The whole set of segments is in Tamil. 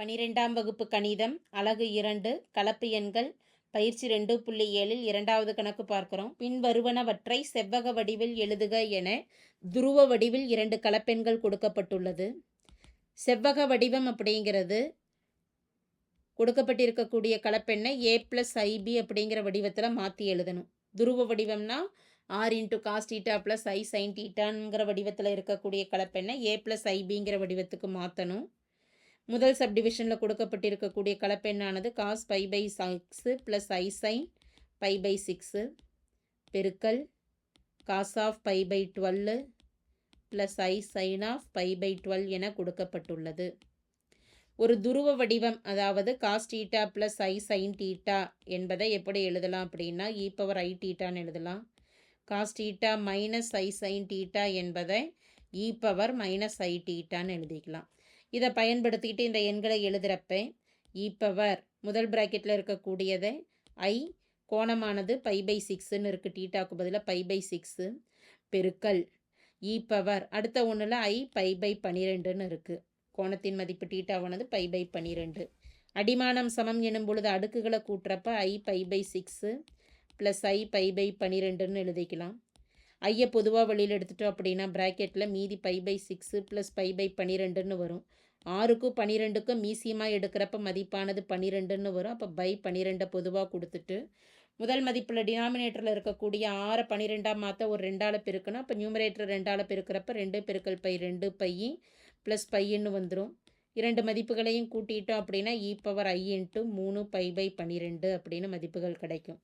பனிரெண்டாம் வகுப்பு கணிதம் அலகு இரண்டு கலப்பு எண்கள் பயிற்சி ரெண்டு புள்ளி ஏழில் இரண்டாவது கணக்கு பார்க்கிறோம். பின்வருவனவற்றை செவ்வக வடிவில் எழுதுக என துருவ வடிவில் இரண்டு கலப்பெண்கள் கொடுக்கப்பட்டுள்ளது. செவ்வக வடிவம் அப்படிங்கிறது. கொடுக்கப்பட்டிருக்கக்கூடிய கலப்பெண்ணை ஏ ப்ளஸ் ஐபி அப்படிங்கிற வடிவத்தில் மாற்றி எழுதணும். துருவ வடிவம்னா r into cos theta plus i sin டீட்டாங்கிற வடிவத்தில் இருக்கக்கூடிய கலப்பெண்ணை ஏ ப்ளஸ் ஐபிங்கிற வடிவத்துக்கு மாற்றணும் முதல் சப்டிவிஷனில் கொடுக்கப்பட்டிருக்கக்கூடிய கலப்பெண்ணானது cos pi by six plus i sine pi by six பெருக்கல் cos of pi by twelve plus i sine of pi by twelve என கொடுக்கப்பட்டுள்ளது. ஒரு துருவ வடிவம் அதாவது cos theta plus i sine theta என்பதை எப்படி எழுதலாம் அப்படின்னா e இ பவர் ஐ டீட்டான்னு எழுதலாம். Cos theta minus i sine theta என்பதை e e power minus i டீட்டான்னு எழுதிக்கலாம். இதை பயன்படுத்திக்கிட்டு இந்த எண்களை எழுதுகிறப்ப இ e பவர் முதல் ப்ராக்கெட்டில் இருக்கக்கூடியதை ஐ கோணமானது பை பை சிக்ஸுன்னு இருக்குது டீட்டாக்கு பதிலாக பை பை சிக்ஸு பெருக்கல். E இ பவர் அடுத்த ஒன்றில் ஐ பை பை பன்னிரெண்டுன்னு இருக்குது கோணத்தின் மதிப்பு டீட்டாவானது பை பை பன்னிரெண்டு. அடிமானம் சமம் எனும் பொழுது அடுக்குகளை கூட்டுறப்ப i pi by six plus i pi by பன்னிரெண்டுன்னு எழுதிக்கலாம். ஐயை பொதுவாக வெளியில் எடுத்துட்டோம் அப்படின்னா ப்ராக்கெட்டில் மீதி pi by six plus pi by பன்னிரெண்டுன்னு வரும். ஆறுக்கும் பன்னிரெண்டுக்கும் மீசியமாக எடுக்கிறப்ப மதிப்பானது பன்னிரெண்டுன்னு வரும். அப்போ பை பன்னிரெண்டை பொதுவாக கொடுத்துட்டு முதல் மதிப்பில் டினாமினேட்டரில் இருக்கக்கூடிய ஆறை பன்னிரெண்டாம் மாற்ற ஒரு ரெண்டால் பெருக்கணும். அப்போ நியூமரேட்டர் ரெண்டால் பெருக்கிறப்ப ரெண்டு பெருக்கல் பை ரெண்டு பை ப்ளஸ் பையன்னு வந்துடும் இரண்டு மதிப்புகளையும் கூட்டிட்டோம் அப்படின்னா இ பவர் ஐ இன்ட்டு மூணு பை பை பன்னிரெண்டு அப்படின்னு மதிப்புகள் கிடைக்கும்.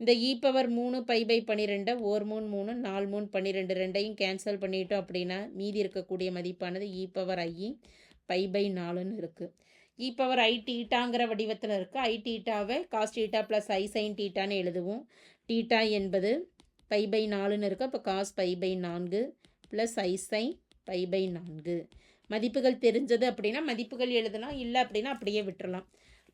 இந்த e இ பவர் மூணு பை பை பன்னிரெண்டை ஓர் மூணு மூணு நாலு மூணு பன்னிரெண்டு ரெண்டையும் கேன்சல் பண்ணிட்டோம் அப்படின்னா மீதி இருக்கக்கூடிய மதிப்பானது e power i pi by நாலுன்னு இருக்குது இ e பவர் ஐ டீட்டாங்கிற வடிவத்தில் இருக்குது i டீட்டாவை cos theta plus i sine டீட்டான்னு எழுதுவோம். டீட்டா என்பது பை பை நாலுன்னு இருக்குது அப்போ காஸ் பை பை நான்கு plus i sine pi by நான்கு. மதிப்புகள் தெரிஞ்சது அப்படின்னா மதிப்புகள் எழுதலாம் இல்லை அப்படின்னா அப்படியே விட்டுறலாம்.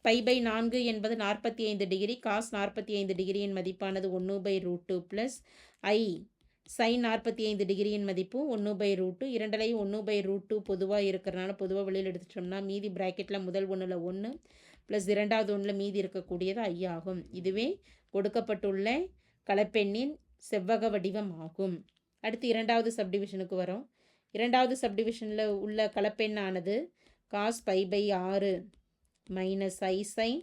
பை பை நான்கு என்பது நாற்பத்தி ஐந்து டிகிரி காஸ் நாற்பத்தி ஐந்து டிகிரியின் மதிப்பானது ஒன்று by root two plus i. Sine நாற்பத்தி ஐந்து டிகிரியின் மதிப்பு ஒன்று பை ரூட்டு இரண்டலையும் ஒன்று பை ரூட் டூ பொதுவாக இருக்கிறனால பொதுவாக வெளியில் எடுத்துட்டோம்னா மீதி ப்ராக்கெட்டில் முதல் ஒன்றில் ஒன்று ப்ளஸ் இரண்டாவது ஒன்றில் மீதி இருக்கக்கூடியது ஐ ஆகும். இதுவே கொடுக்கப்பட்டுள்ள கலப்பெண்ணின் செவ்வக வடிவம் ஆகும். அடுத்து இரண்டாவது சப்டிவிஷனுக்கு வரோம். இரண்டாவது சப்டிவிஷனில் உள்ள கலப்பெண்ணானது காஸ் பை பை ஆறு. Minus i sine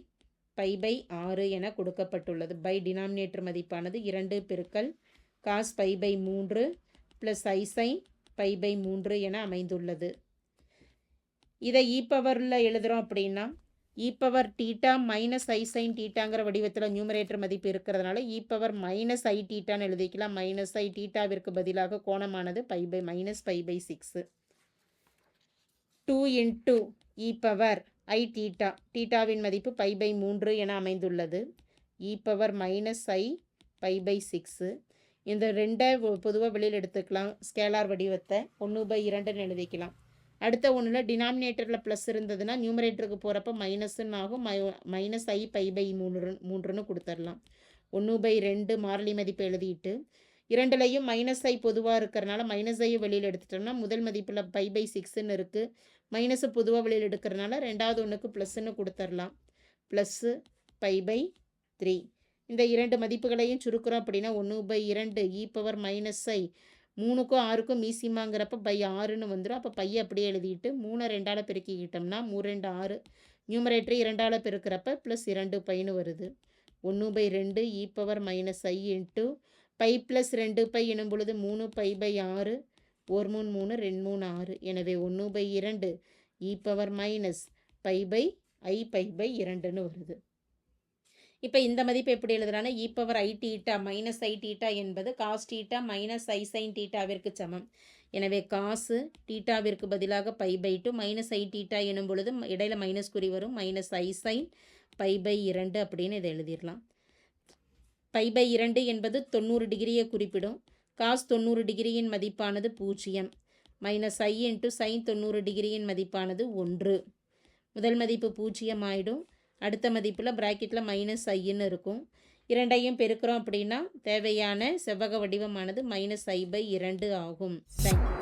pi by ஆறு என கொடுக்கப்பட்டுள்ளது. பை டினாமினேட்டர் மதிப்பானது இரண்டு பெருக்கல் காஸ் பை பை மூன்று plus i sine pi by மூன்று என அமைந்துள்ளது. இதை e இ பவரில் எழுதுகிறோம் அப்படின்னா e power theta minus i sine டீட்டாங்கிற வடிவத்தில் நியூமரேட்டர் மதிப்பு இருக்கிறதுனால இ பவர் மைனஸ் ஐ டீட்டான்னு எழுதிக்கலாம். மைனஸ் ஐ டீட்டாவிற்கு பதிலாக கோணமானது pi by minus pi by six two into e power i theta டீட்டாவின் மதிப்பு பை பை மூன்று என அமைந்துள்ளது. E power minus i pi by six இந்த ரெண்டை பொதுவாக வெளியில் எடுத்துக்கலாம். ஸ்கேலார் வடிவத்தை ஒன்று பை இரண்டுன்னு எழுதிக்கலாம். அடுத்த ஒன்றில் டினாமினேட்டரில் ப்ளஸ் இருந்ததுன்னா நியூமரேட்டருக்கு போகிறப்ப மைனஸ்ன்னு ஆகும். மை மைனஸ் ஐ பை பை மூன்று மூன்றுன்னு கொடுத்துடலாம். ஒன்று பை ரெண்டு மாறிலி மதிப்பு எழுதிட்டு இரண்டுலையும் மைனஸ் ஐ பொதுவாக இருக்கிறனால மைனஸ் ஐயும் வெளியில் எடுத்துட்டோம்னா முதல் மதிப்பில் பை பை சிக்ஸ்ன்னு இருக்குது மைனஸை பொதுவாக வெளியில் எடுக்கிறனால ரெண்டாவது ஒன்றுக்கு ப்ளஸ்ன்னு கொடுத்துடலாம் ப்ளஸ்ஸு பை பை த்ரீ இந்த இரண்டு மதிப்புகளையும் சுருக்கிறோம் அப்படின்னா ஒன்று பை இரண்டு இ பவர் மைனஸ் ஐ மூணுக்கும் ஆறுக்கும் மீசிமாங்கிறப்ப பை ஆறுன்னு வந்துடும் அப்போ பையை அப்படியே எழுதிட்டு மூணை ரெண்டால் பெருக்கிக்கிட்டோம்னா மூணு ரெண்டு ஆறு. நியூமரேட்டர் இரண்டால் பெருக்கிறப்ப ப்ளஸ் இரண்டு பைன்னு வருது. ஒன்று பை ரெண்டு e power minus i into pi plus ரெண்டு பை எனும் பொழுது மூணு பை பை ஆறு. ஒரு மூணு மூணு ரெண்டு மூணு ஆறு. எனவே ஒன்று பை இரண்டு e power minus pi by i pi by இரண்டுன்னு வருது. இப்போ இந்த மதிப்பு எப்படி எழுதுறானா e power i theta minus i theta என்பது cos theta minus i sine டீட்டாவிற்கு சமம். எனவே காசு டீட்டாவிற்கு பதிலாக pi by two minus i theta எனும் பொழுது இடையில மைனஸ் குறி வரும். Minus i sine pi by இரண்டு அப்படின்னு இதை எழுதிடலாம். பை பை இரண்டு என்பது தொண்ணூறு டிகிரியை குறிப்பிடும். காஸ் தொண்ணூறு டிகிரியின் மதிப்பானது பூஜ்ஜியம். மைனஸ் ஐ இன்ட்டு சைன் தொண்ணூறு டிகிரியின் மதிப்பானது ஒன்று. முதல் மதிப்பு பூஜ்ஜியம் ஆகிடும் அடுத்த மதிப்பில் ப்ராக்கெட்டில் மைனஸ் ஐன்னு இருக்கும். இரண்டையும் பெருக்கிறோம் அப்படின்னா தேவையான செவ்வக வடிவமானது மைனஸ் ஐ பை இரண்டு ஆகும். தேங்க்யூ